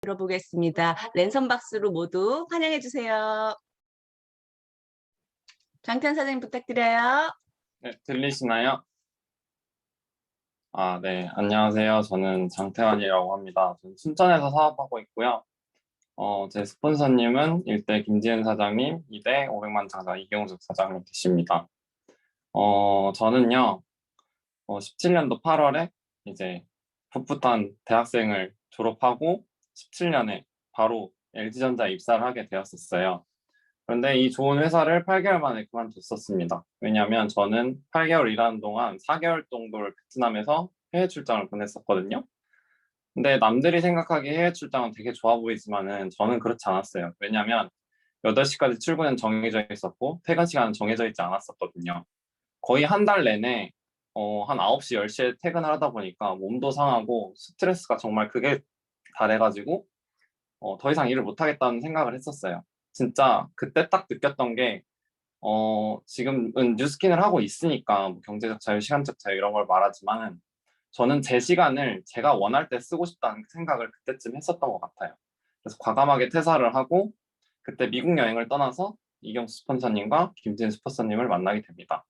들어보겠습니다. 랜선 박스로 모두 환영해 주세요. 장태현 사장님 부탁드려요. 네, 들리시나요? 아, 네. 안녕하세요. 저는 장태환이라고 합니다. 저는 순천에서 사업하고 있고요. 어, 제 스폰서님은 1대 김지은 사장님, 2대 500만 장사 이경숙 사장님 되십니다. 어, 저는요, 어, 17년도 8월에 이제 풋풋한 대학생을 졸업하고 17년에 바로 LG전자에 입사를 하게 되었었어요. 그런데 이 좋은 회사를 8개월 만에 그만뒀었습니다. 왜냐하면 저는 8개월 일하는 동안 4개월 정도를 베트남에서 해외 출장을 보냈었거든요. 근데 남들이 생각하기에 해외 출장은 되게 좋아 보이지만은 저는 그렇지 않았어요. 왜냐하면 8시까지 출근은 정해져 있었고 퇴근 시간은 정해져 있지 않았었거든요. 거의 한 달 내내 어, 한 9시, 10시에 퇴근을 하다 보니까 몸도 상하고 스트레스가 정말 그게 다 돼가지고 어, 더 이상 일을 못하겠다는 생각을 했었어요. 진짜 그때 딱 느꼈던 게 어, 지금은 뉴스킨을 하고 있으니까 뭐 경제적 자유, 시간적 자유 이런 걸 말하지만은 저는 제 시간을 제가 원할 때 쓰고 싶다는 생각을 그때쯤 했었던 것 같아요. 그래서 과감하게 퇴사를 하고 그때 미국 여행을 떠나서 이경수 스폰서님과 김진 스폰서님을 만나게 됩니다.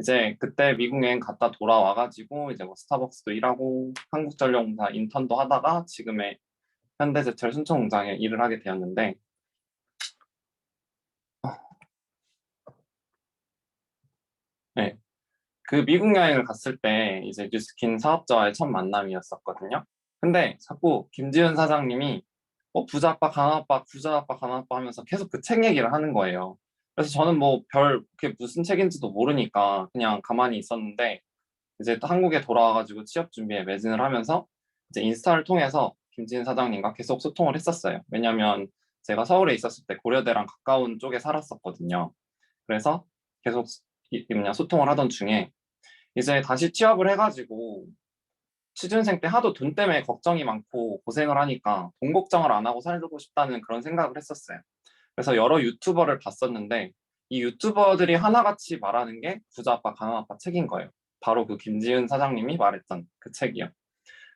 이제 그때 미국 여행 갔다 돌아와가지고 이제 뭐 스타벅스도 일하고 한국전력공사 인턴도 하다가 지금의 현대제철 순천공장에 일을 하게 되었는데 네. 그 미국 여행을 갔을 때 이제 뉴스킨 사업자와의 첫 만남이었었거든요. 근데 자꾸 김지은 사장님이 어, 부자 아빠, 강한 아빠, 부자 아빠, 강한 아빠 하면서 계속 그 책 얘기를 하는 거예요. 그래서 저는 뭐 별 그게 무슨 책인지도 모르니까 그냥 가만히 있었는데 이제 또 한국에 돌아와가지고 취업 준비에 매진을 하면서 이제 인스타를 통해서 김지은 사장님과 계속 소통을 했었어요. 왜냐면 제가 서울에 있었을 때 고려대랑 가까운 쪽에 살았었거든요. 그래서 계속 이- 그냥 소통을 하던 중에 이제 다시 취업을 해가지고 취준생 때 하도 돈 때문에 걱정이 많고 고생을 하니까 돈 걱정을 안 하고 살고 싶다는 그런 생각을 했었어요. 그래서 여러 유튜버를 봤었는데 이 유튜버들이 하나같이 말하는 게 부자 아빠 강한 아빠 책인 거예요. 바로 그 김지은 사장님이 말했던 그 책이요.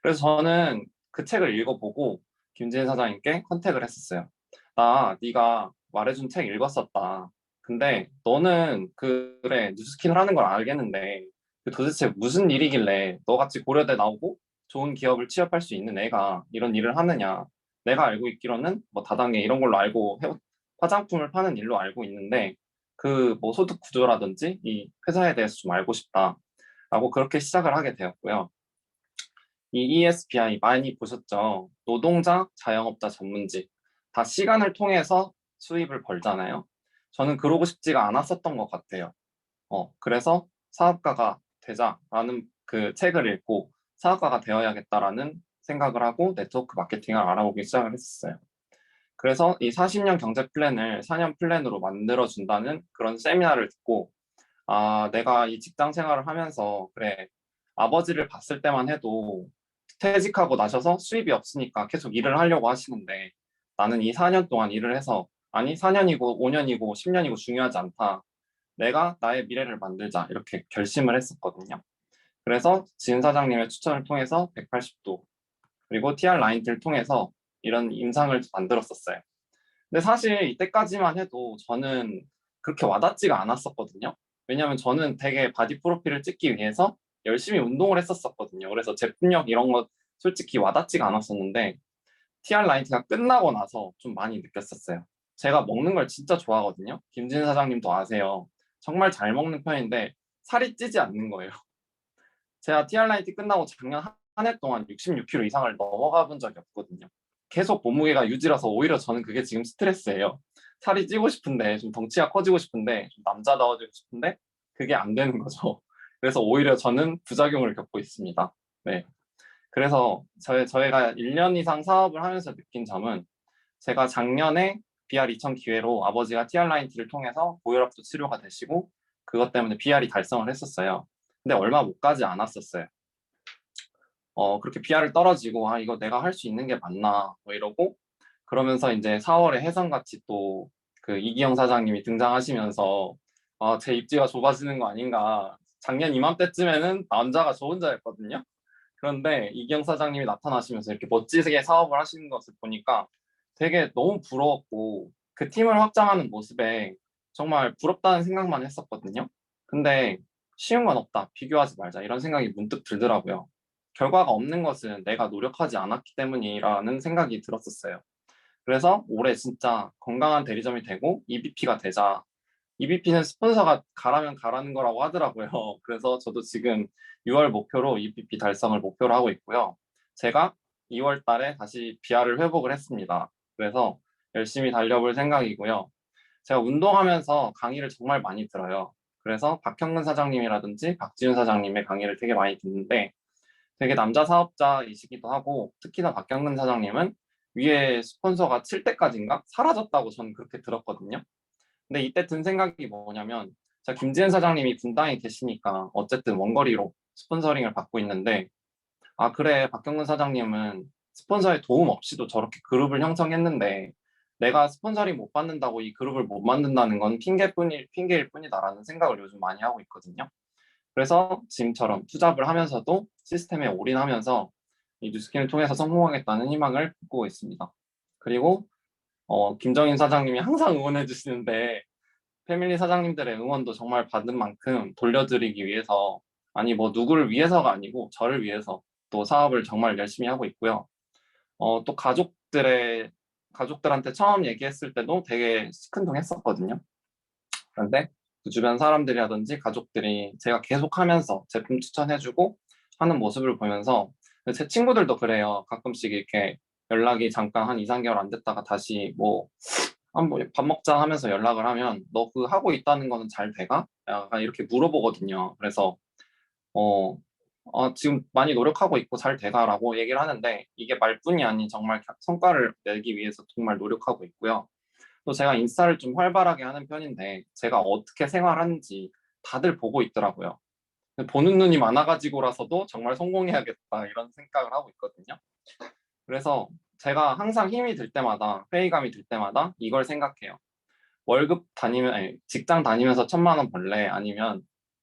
그래서 저는 그 책을 읽어보고 김지은 사장님께 컨택을 했었어요. 나 네가 말해준 책 읽었었다. 근데 너는 그- 그래 뉴스킨을 하는 걸 알겠는데 그 도대체 무슨 일이길래 너같이 고려대 나오고 좋은 기업을 취업할 수 있는 애가 이런 일을 하느냐 내가 알고 있기로는 뭐 다단계 이런 걸로 알고 해- 화장품을 파는 일로 알고 있는데 그 뭐 소득 구조라든지 이 회사에 대해서 좀 알고 싶다라고 그렇게 시작을 하게 되었고요. 이 ESBI 많이 보셨죠? 노동자, 자영업자, 전문직 다 시간을 통해서 수입을 벌잖아요. 저는 그러고 싶지가 않았었던 것 같아요. 어, 그래서 사업가가 되자라는 그 책을 읽고 사업가가 되어야겠다라는 생각을 하고 네트워크 마케팅을 알아보기 시작을 했었어요. 그래서 이 40년 경제 플랜을 4년 플랜으로 만들어 준다는 그런 세미나를 듣고 아, 내가 이 직장 생활을 하면서 그래 아버지를 봤을 때만 해도 퇴직하고 나셔서 수입이 없으니까 계속 일을 하려고 하시는데 나는 이 4년 동안 일을 해서 아니 4년이고 5년이고 10년이고 중요하지 않다. 내가 나의 미래를 만들자 이렇게 결심을 했었거든요. 그래서 지은 사장님의 추천을 통해서 180도 그리고 TR 라인트를 통해서 이런 임상을 만들었었어요. 근데 사실 이때까지만 해도 저는 그렇게 와닿지가 않았었거든요. 왜냐하면 저는 되게 바디 프로필을 찍기 위해서 열심히 운동을 했었었거든요. 그래서 제품력 이런 거 솔직히 와닿지가 않았었는데 TR 라이트가 끝나고 나서 좀 많이 느꼈었어요. 제가 먹는 걸 진짜 좋아하거든요. 김진 사장님도 아세요. 정말 잘 먹는 편인데 살이 찌지 않는 거예요. 제가 TR 라이트 끝나고 작년 한 해 동안 66kg 이상을 넘어가 본 적이 없거든요. 계속 몸무게가 유지라서 오히려 저는 그게 지금 스트레스예요. 살이 찌고 싶은데 좀 덩치가 커지고 싶은데 좀 남자다워지고 싶은데 그게 안 되는 거죠. 그래서 오히려 저는 부작용을 겪고 있습니다. 네. 그래서 저희, 저희가 1년 이상 사업을 하면서 느낀 점은 제가 작년에 BR 2000 기회로 아버지가 TR 라인트를 통해서 고혈압도 치료가 되시고 그것 때문에 BR이 달성을 했었어요. 근데 얼마 못 가지 않았었어요. 어, 그렇게 BR을 떨어지고 아 이거 내가 할 수 있는 게 맞나 뭐 이러고 그러면서 이제 4월에 해성같이 또 그 이기영 사장님이 등장하시면서 아, 제 입지가 좁아지는 거 아닌가 작년 이맘때쯤에는 남자가 저 혼자였거든요. 그런데 이경 사장님이 나타나시면서 이렇게 멋지게 사업을 하시는 것을 보니까 되게 너무 부러웠고 그 팀을 확장하는 모습에 정말 부럽다는 생각만 했었거든요. 근데 쉬운 건 없다. 비교하지 말자. 이런 생각이 문득 들더라고요. 결과가 없는 것은 내가 노력하지 않았기 때문이라는 생각이 들었었어요. 그래서 올해 진짜 건강한 대리점이 되고 EBP가 되자. EBP는 스폰서가 가라면 가라는 거라고 하더라고요. 그래서 저도 지금 6월 목표로 EBP 달성을 목표로 하고 있고요. 제가 2월 달에 다시 BR을 회복을 했습니다. 그래서 열심히 달려볼 생각이고요. 제가 운동하면서 강의를 정말 많이 들어요. 그래서 박형근 사장님이라든지 박지훈 사장님의 강의를 되게 많이 듣는데 되게 남자 사업자이시기도 하고 특히나 박형근 사장님은 위에 스폰서가 7대까지인가 사라졌다고 저는 그렇게 들었거든요. 근데 이때 든 생각이 뭐냐면 자 김지은 사장님이 분당에 계시니까 어쨌든 원거리로 스폰서링을 받고 있는데 아 그래 박형근 사장님은 스폰서의 도움 없이도 저렇게 그룹을 형성했는데 내가 스폰서링 못 받는다고 이 그룹을 못 만든다는 건 핑계뿐이 핑계일 뿐이다라는 생각을 요즘 많이 하고 있거든요. 그래서 지금처럼 투잡을 하면서도 시스템에 올인하면서 이 뉴스킨을 통해서 성공하겠다는 희망을 품고 있습니다. 그리고 어, 김정인 사장님이 항상 응원해 주시는데 패밀리 사장님들의 응원도 정말 받은 만큼 돌려드리기 위해서 아니 뭐 누구를 위해서가 아니고 저를 위해서 또 사업을 정말 열심히 하고 있고요. 어, 또 가족들의 가족들한테 처음 얘기했을 때도 되게 시큰둥했었거든요. 그런데 그 주변 사람들이라든지 가족들이 제가 계속 하면서 제품 추천해주고 하는 모습을 보면서 제 친구들도 그래요. 가끔씩 이렇게 연락이 잠깐 한 2, 3개월 안 됐다가 다시 뭐, 한번 밥 먹자 하면서 연락을 하면 너 그 하고 있다는 거는 잘 돼가? 약간 이렇게 물어보거든요. 그래서 어, 어, 지금 많이 노력하고 있고 잘 돼가라고 얘기를 하는데 이게 말뿐이 아닌 정말 겨- 성과를 내기 위해서 정말 노력하고 있고요. 또 제가 인스타를 좀 활발하게 하는 편인데 제가 어떻게 생활하는지 다들 보고 있더라고요. 보는 눈이 많아가지고라서도 정말 성공해야겠다 이런 생각을 하고 있거든요. 그래서 제가 항상 힘이 들 때마다 회의감이 들 때마다 이걸 생각해요. 월급 다니면 아니, 직장 다니면서 천만 원 벌래 아니면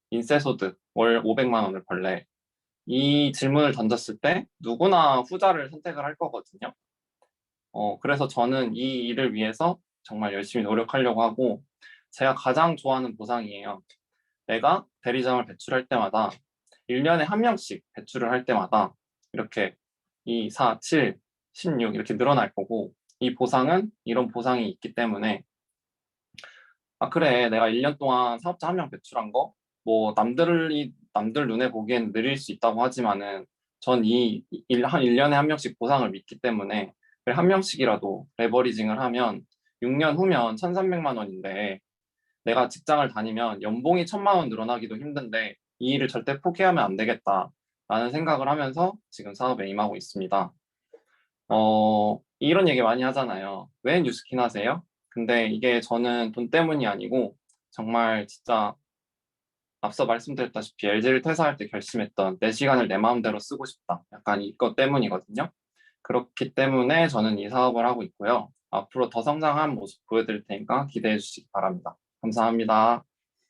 인세 소득 월 500만 원을 벌래 이 질문을 던졌을 때 누구나 후자를 선택을 할 거거든요. 어, 그래서 저는 이 일을 위해서 정말 열심히 노력하려고 하고 제가 가장 좋아하는 보상이에요. 내가 대리점을 배출할 때마다 1년에 한 명씩 배출을 할 때마다 이렇게 2, 4, 7, 16 이렇게 늘어날 거고 이 보상은 이런 보상이 있기 때문에 아 그래 내가 1년 동안 사업자 한 명 배출한 거 뭐 남들이 남들 눈에 보기엔 느릴 수 있다고 하지만은 전 이 한 1년에 한 명씩 보상을 믿기 때문에 한 명씩이라도 레버리징을 하면 6년 후면 1,300만 원인데 내가 직장을 다니면 연봉이 1,000만 원 늘어나기도 힘든데 이 일을 절대 포기하면 안 되겠다 라는 생각을 하면서 지금 사업에 임하고 있습니다. 어, 이런 얘기 많이 하잖아요. 왜 뉴스킨 하세요? 근데 이게 저는 돈 때문이 아니고 정말 진짜 앞서 말씀드렸다시피 LG를 퇴사할 때 결심했던 내 시간을 내 마음대로 쓰고 싶다. 약간 이것 때문이거든요. 그렇기 때문에 저는 이 사업을 하고 있고요. 앞으로 더 성장한 모습 보여드릴 테니까 기대해 주시기 바랍니다. 감사합니다.